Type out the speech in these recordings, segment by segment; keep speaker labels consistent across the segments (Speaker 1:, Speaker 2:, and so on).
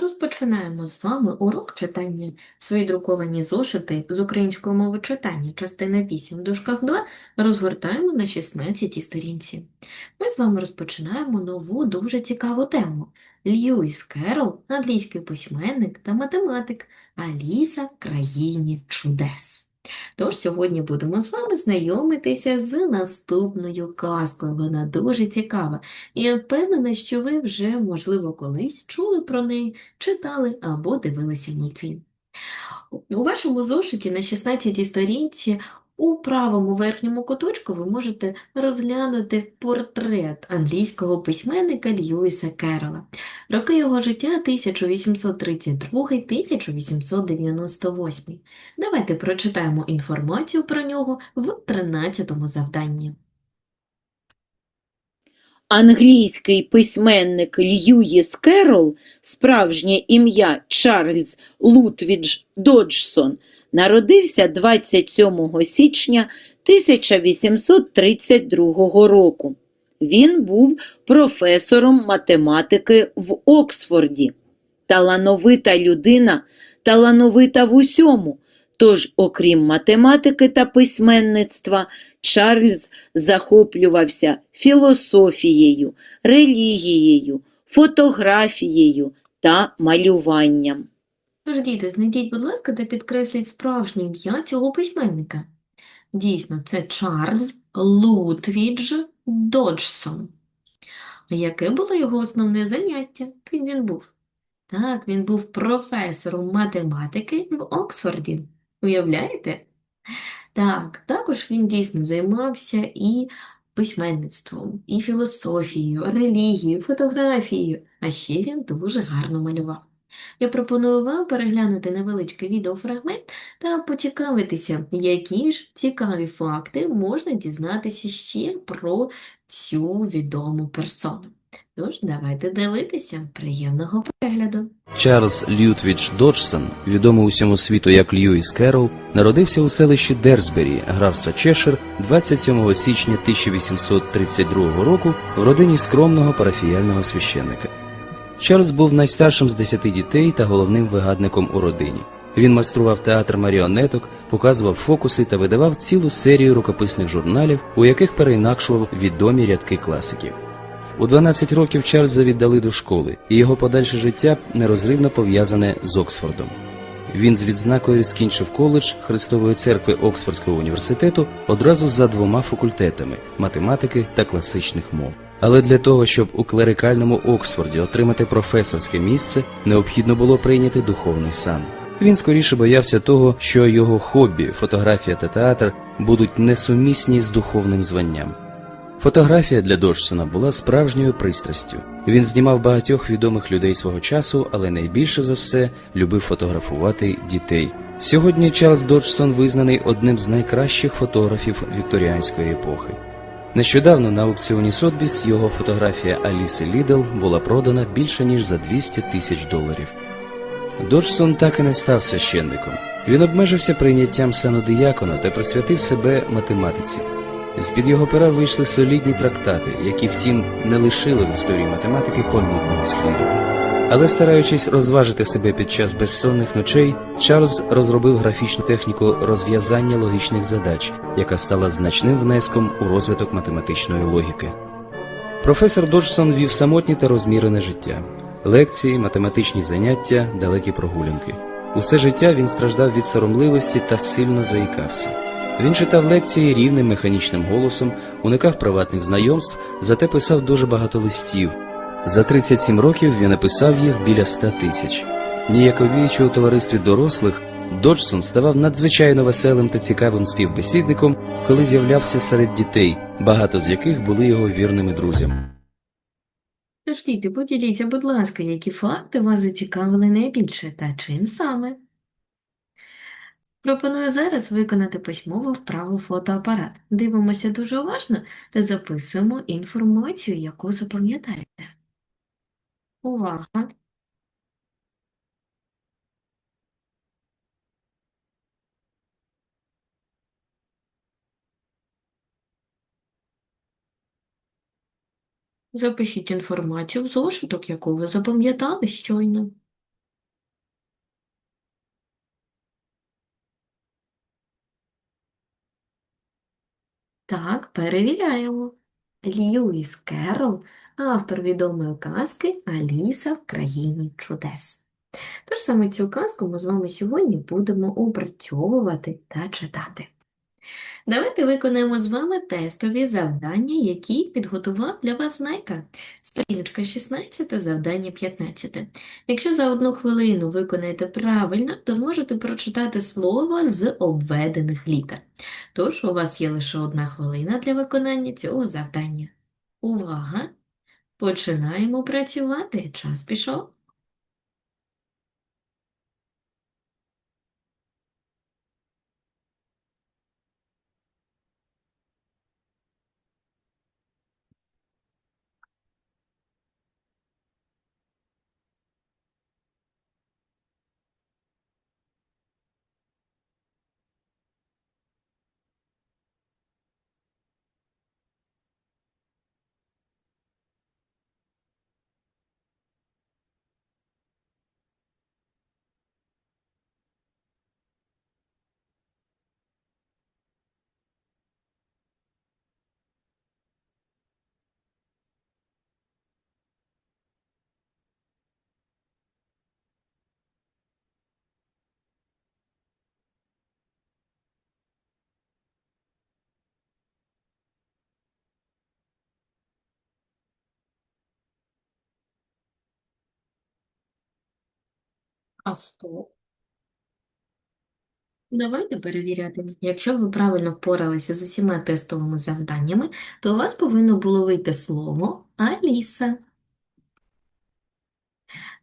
Speaker 1: Розпочинаємо з вами урок читання. Свої друковані зошити з української мови читання, частина 8, в дужках 2, розгортаємо на 16 сторінці. Ми з вами розпочинаємо нову, дуже цікаву тему. Льюіс Керол, – англійський письменник та математик, Аліса в країні чудес. Тож сьогодні будемо з вами знайомитися з наступною казкою. Вона дуже цікава. І я впевнена, що ви вже, можливо, колись чули про неї, читали або дивилися мультфільм. У вашому зошиті на 16 й сторінці у правому верхньому куточку ви можете розглянути портрет англійського письменника Льюіса Керрола. Роки його життя 1832-1898. Давайте прочитаємо інформацію про нього в 13 завданні.
Speaker 2: Англійський письменник Льюїс Керрол, справжнє ім'я Чарльз Лутвідж Доджсон, народився 27 січня 1832 року. Він був професором математики в Оксфорді. Талановита людина, талановита в усьому. Тож, окрім математики та письменництва, Чарльз захоплювався філософією, релігією, фотографією та малюванням.
Speaker 1: Тож, діти, знайдіть, будь ласка, та підкресліть справжнє ім'я цього письменника. Дійсно, це Чарльз Лутвідж Доджсон. А яке було його основне заняття? Ким він був? Так, він був професором математики в Оксфорді. Уявляєте? Так, також він дійсно займався і письменництвом, і філософією, релігією, фотографією, а ще він дуже гарно малював. Я пропоную вам переглянути невеличкий відеофрагмент та поцікавитися, які ж цікаві факти можна дізнатися ще про цю відому персону. Тож, давайте дивитися. Приємного перегляду!
Speaker 3: Чарльз Лютвідж Доджсон, відомий усьому світу як Льюіс Керрол, народився у селищі Дерсбері, графства Чешир, 27 січня 1832 року в родині скромного парафіяльного священника. Чарльз був найстаршим з десяти дітей та головним вигадником у родині. Він майстрував театр маріонеток, показував фокуси та видавав цілу серію рукописних журналів, у яких переінакшував відомі рядки класиків. У 12 років Чарльза віддали до школи, і його подальше життя нерозривно пов'язане з Оксфордом. Він з відзнакою скінчив коледж Христової церкви Оксфордського університету одразу за двома факультетами математики та класичних мов. Але для того, щоб у клерикальному Оксфорді отримати професорське місце, необхідно було прийняти духовний сан. Він скоріше боявся того, що його хобі, фотографія та театр будуть несумісні з духовним званням. Фотографія для Доджсона була справжньою пристрастю. Він знімав багатьох відомих людей свого часу, але найбільше за все любив фотографувати дітей. Сьогодні Чарльз Доджсон визнаний одним з найкращих фотографів вікторіанської епохи. Нещодавно на аукціоні Сотбіс його фотографія Аліси Лідл була продана більше ніж за 200 тисяч доларів. Доджсон так і не став священником. Він обмежився прийняттям сану диякона та присвятив себе математиці. З-під його пера вийшли солідні трактати, які, втім, не лишили в історії математики помітного сліду. Але стараючись розважити себе під час безсонних ночей, Чарльз розробив графічну техніку розв'язання логічних задач, яка стала значним внеском у розвиток математичної логіки. Професор Доджсон вів самотнє та розмірене життя, лекції, математичні заняття, далекі прогулянки. Усе життя він страждав від соромливості та сильно заїкався. Він читав лекції рівним механічним голосом, уникав приватних знайомств, зате писав дуже багато листів. За 37 років він написав їх біля 100 тисяч. Ніяковіючи у товаристві дорослих, Доджсон ставав надзвичайно веселим та цікавим співбесідником, коли з'являвся серед дітей, багато з яких були його вірними друзями.
Speaker 1: Тож, діти, поділіться, будь ласка, які факти вас зацікавили найбільше та чим саме? Пропоную зараз виконати письмову вправу фотоапарат. Дивимося дуже уважно та записуємо інформацію, яку запам'ятаєте. Увага! Запишіть інформацію в зошиток, яку ви запам'ятали щойно. Так, перевіряємо. Льюіс Керрол – автор відомої казки Аліса в країні чудес. Тож саме цю казку ми з вами сьогодні будемо опрацьовувати та читати. Давайте виконаємо з вами тестові завдання, які підготував для вас Знайка. Сторіночка 16, завдання 15. Якщо за одну хвилину виконаєте правильно, то зможете прочитати слово з обведених літер. Тож у вас є лише одна хвилина для виконання цього завдання. Увага! Починаємо працювати. Час пішов. А стоп. Давайте перевіряти. Якщо ви правильно впоралися з усіма тестовими завданнями, то у вас повинно було вийти слово Аліса.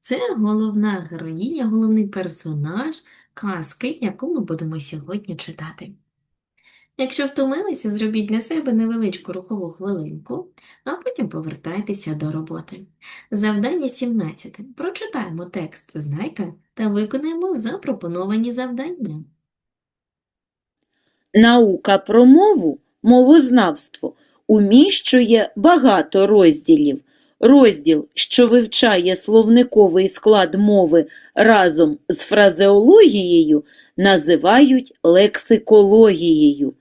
Speaker 1: Це головна героїня, головний персонаж казки, яку ми будемо сьогодні читати. Якщо втомилися, зробіть для себе невеличку рухову хвилинку, а потім повертайтеся до роботи. Завдання 17. Прочитаємо текст знайка та виконаємо запропоновані завдання.
Speaker 2: Наука про мову, мовознавство, уміщує багато розділів. Розділ, що вивчає словниковий склад мови разом з фразеологією, називають лексикологією.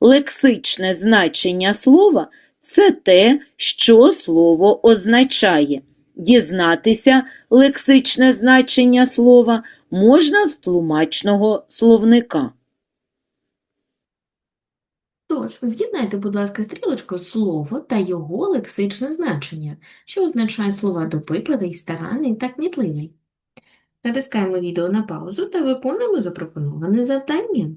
Speaker 2: Лексичне значення слова – це те, що слово означає. Дізнатися лексичне значення слова можна з тлумачного словника.
Speaker 1: Тож, з'єднайте, будь ласка, стрілочкою слово та його лексичне значення, що означає слова допитливий, старанний та кмітливий. Натискаємо відео на паузу та виконуємо запропоноване завдання.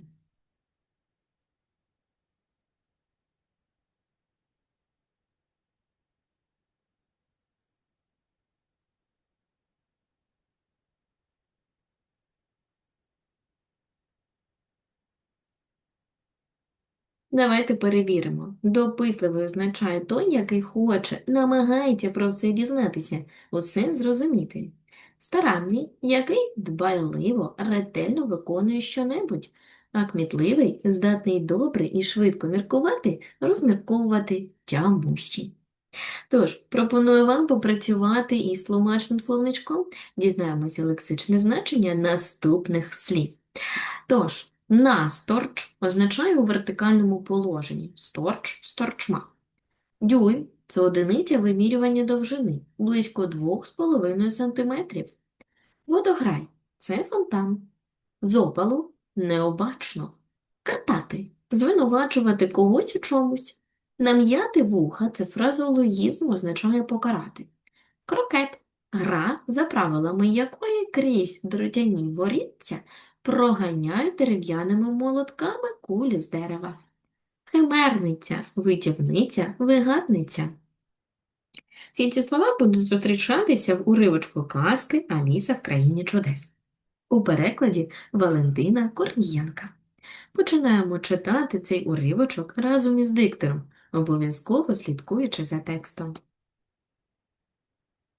Speaker 1: Давайте перевіримо. Допитливий означає той, який хоче, намагається про все дізнатися, усе зрозуміти. Старанний, який дбайливо, ретельно виконує щонебудь, а кмітливий, здатний добре і швидко міркувати, розмірковувати тямущий. Тож, пропоную вам попрацювати із тлумачним словничком, дізнаємося лексичне значення наступних слів. Тож, насторч означає у вертикальному положенні. Сторч – сторчма. Дюйм – це одиниця вимірювання довжини, близько 2,5 см. Водограй – це фонтан. З необачно. Катати – звинувачувати когось у чомусь. Нам'яти вуха – це фразеологізм, означає покарати. Крокет – гра, за правилами якої крізь дротяні воріття проганяють дерев'яними молотками кулі з дерева. Химерниця, витівниця, вигадниця. Всі ці слова будуть зустрічатися в уривочку казки Аліса в країні чудес. У перекладі Валентина Корнієнка. Починаємо читати цей уривочок разом із диктором, обов'язково слідкуючи за текстом.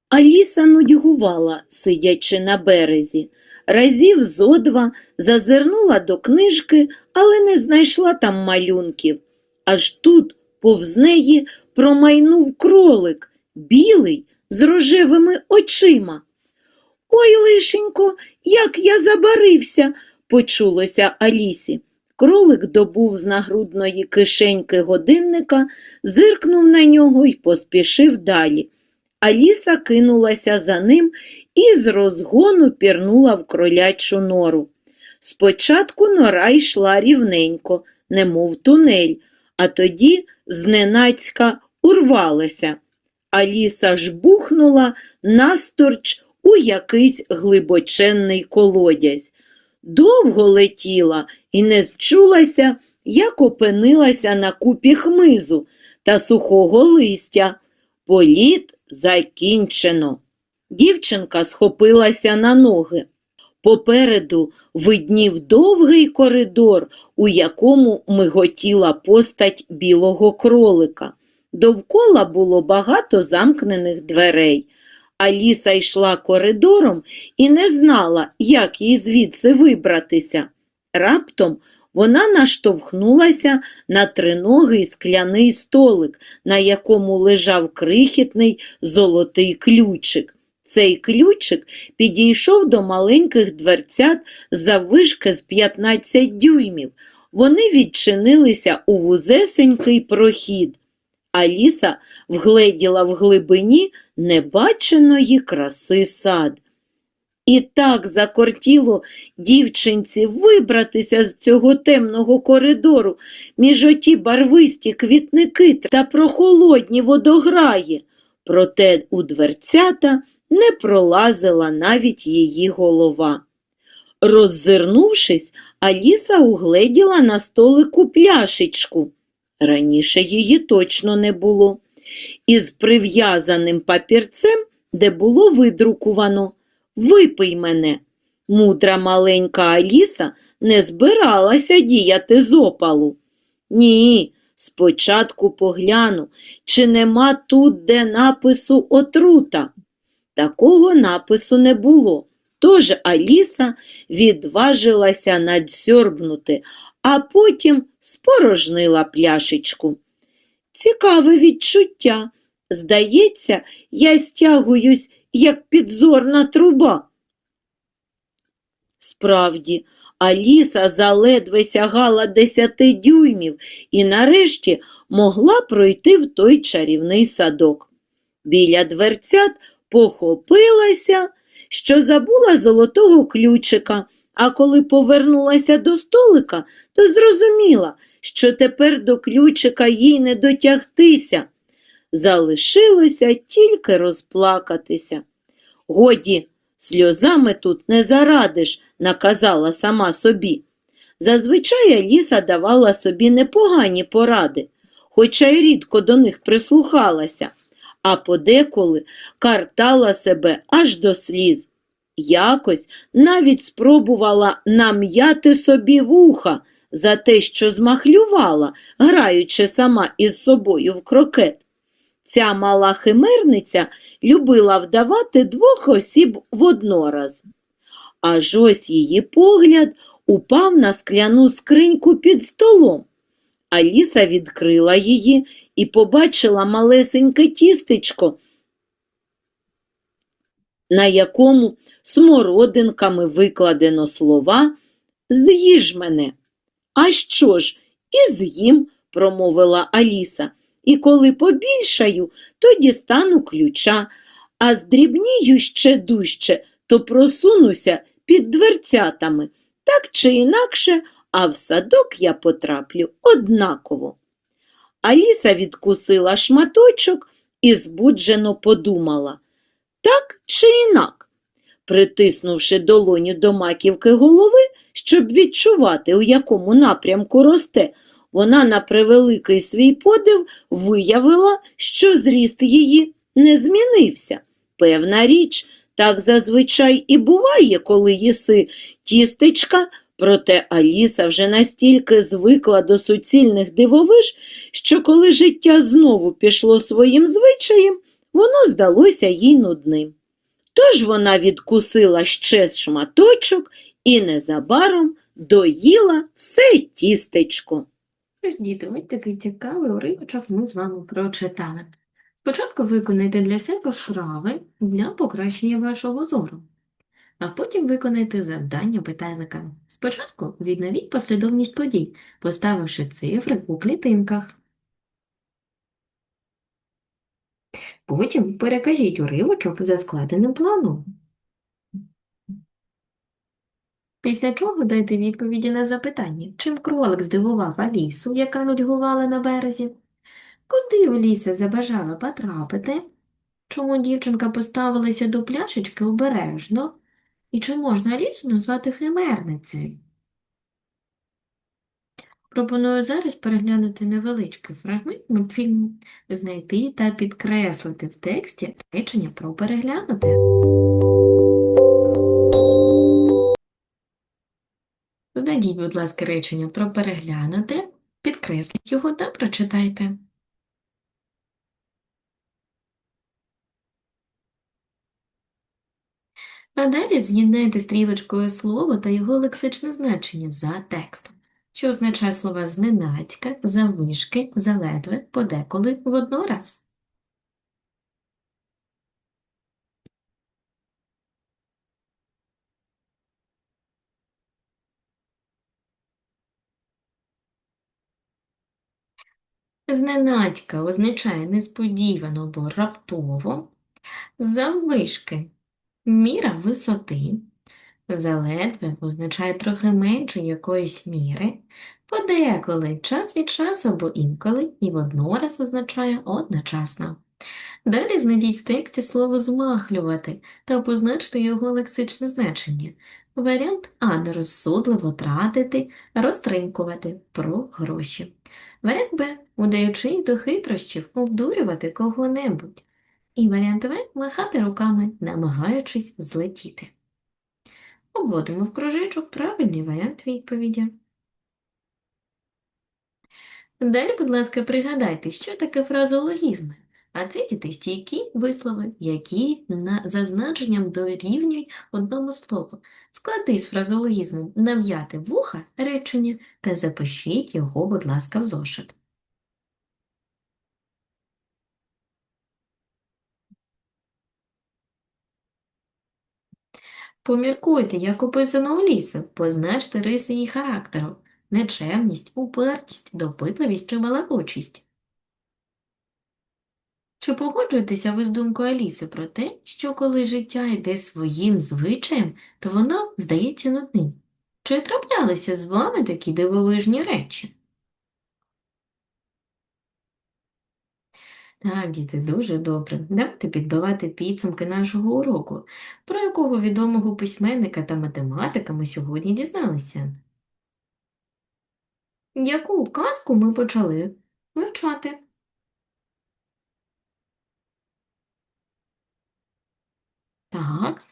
Speaker 2: Аліса нудьгувала, сидячи на березі. Разів зо два зазирнула до книжки, але не знайшла там малюнків. Аж тут повз неї промайнув кролик, білий, з рожевими очима. Ой, лишенько, як я забарився, почулося Алісі. Кролик добув з нагрудної кишеньки годинника, зиркнув на нього й поспішив далі. Аліса кинулася за ним і з розгону пірнула в кролячу нору. Спочатку нора йшла рівненько, немов тунель, а тоді зненацька урвалася. Аліса бухнула насторч у якийсь глибоченний колодязь. Довго летіла і не зчулася, як опинилася на купі хмизу та сухого листя. Політ закінчено. Дівчинка схопилася на ноги. Попереду виднів довгий коридор, у якому миготіла постать білого кролика. Довкола було багато замкнених дверей. Аліса йшла коридором і не знала, як їй звідси вибратися. Раптом вона наштовхнулася на триногий скляний столик, на якому лежав крихітний золотий ключик. Цей ключик підійшов до маленьких дверцят заввишки з 15 дюймів. Вони відчинилися у вузесенький прохід. Аліса вгледіла в глибині небаченої краси сад. І так закортіло дівчинці вибратися з цього темного коридору між оті барвисті квітники та прохолодні водограї. Проте у дверцята не пролазила навіть її голова. Роззирнувшись, Аліса угледіла на столику пляшечку. Раніше її точно не було. Із прив'язаним папірцем, де було видрукувано Випий мене. Мудра маленька Аліса не збиралася діяти з опалу. Ні, спочатку погляну, чи нема тут де напису отрута. Такого напису не було. Тож Аліса відважилася надсьорбнути, а потім спорожнила пляшечку. Цікаве відчуття. Здається, я стягуюсь, як підзорна труба. Справді, Аліса заледве сягала десяти дюймів і нарешті могла пройти в той чарівний садок. Біля дверцят похопилася, що забула золотого ключика, а коли повернулася до столика, то зрозуміла, що тепер до ключика їй не дотягтися. Залишилося тільки розплакатися. Годі, сльозами тут не зарадиш, наказала сама собі. Зазвичай Аліса давала собі непогані поради, хоча й рідко до них прислухалася, а подеколи картала себе аж до сліз. Якось навіть спробувала нам'яти собі вуха за те, що змахлювала, граючи сама із собою в крокет. Ця мала химерниця любила вдавати двох осіб воднораз. Аж ось її погляд упав на скляну скриньку під столом. Аліса відкрила її і побачила малесеньке тістечко, на якому смородинками викладено слова З'їж мене. А що ж, і з'їм, промовила Аліса, і коли побільшаю, то дістану ключа, а здрібнію ще дужче, то просунуся під дверцятами. Так чи інакше, а в садок я потраплю однаково. Аліса відкусила шматочок і збуджено подумала. Так чи інак? Притиснувши долоню до маківки голови, щоб відчувати, у якому напрямку росте, вона на превеликий свій подив виявила, що зріст її не змінився. Певна річ, так зазвичай і буває, коли їси тістечка, проте Аліса вже настільки звикла до суцільних дивовиж, що коли життя знову пішло своїм звичаєм, воно здалося їй нудним. Тож вона відкусила ще шматочок і незабаром доїла все тістечко.
Speaker 1: Ось, діти, ось такий цікавий уривочок ми з вами прочитали. Спочатку виконайте для себе вправи для покращення вашого зору. а потім виконайте завдання питайлика. Спочатку відновіть послідовність подій, поставивши цифри у клітинках. Потім перекажіть уривочок за складеним планом. Після чого дайте відповіді на запитання, чим кролик здивував Алісу, яка нудьгувала на березі, куди Аліса забажала потрапити, чому дівчинка поставилася до пляшечки обережно, і чи можна Алісу назвати химерницею. Пропоную зараз переглянути невеличкий фрагмент мультфільму, знайти та підкреслити в тексті речення про переглянути. Знайдіть, будь ласка, речення про переглянути, підкресліть його та прочитайте. А далі з'єднайте стрілочкою слово та його лексичне значення за текстом, що означає слова зненацька, заввишки, заледве, подеколи, воднораз. Зненацька означає несподівано або раптово, заввишки міра висоти, заледве означає трохи менше якоїсь міри, подеколи час від часу або інколи, і воднораз означає одночасно. Далі знайдіть в тексті слово змахлювати та позначте його лексичне значення. Варіант А нерозсудливо тратити, розтринькувати про гроші. Варіант Б удаючись до хитрощів, обдурювати кого-небудь. І варіант В махати руками, намагаючись злетіти. Обводимо в кружечок правильний варіант відповіді. Далі, будь ласка, пригадайте, що таке фразологізми. А це діти стійкі вислови, які на, за значенням дорівнюють одному слову. Склади з фразологізмом нав'яти вуха речення та запишіть його, будь ласка, в зошит. Поміркуйте, як описано у лісі, позначте риси її характеру, нечемність, упертість, допитливість чи балакучість. Чи погоджуєтеся ви з думкою Аліси про те, що коли життя йде своїм звичаєм, то воно здається нудним? Чи траплялися з вами такі дивовижні речі? Так, діти, дуже добре. Давайте підбивати підсумки нашого уроку, про якого відомого письменника та математика ми сьогодні дізналися. Яку казку ми почали вивчати? Так.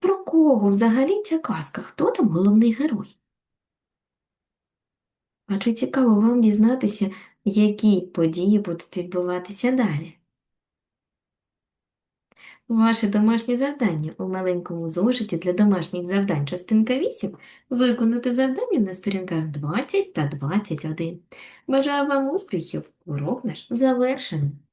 Speaker 1: Про кого взагалі ця казка? Хто там головний герой? А чи цікаво вам дізнатися, які події будуть відбуватися далі? Ваше домашнє завдання у маленькому зошиті для домашніх завдань частинка 8 виконати завдання на сторінках 20 та 21. Бажаю вам успіхів! Урок наш завершений.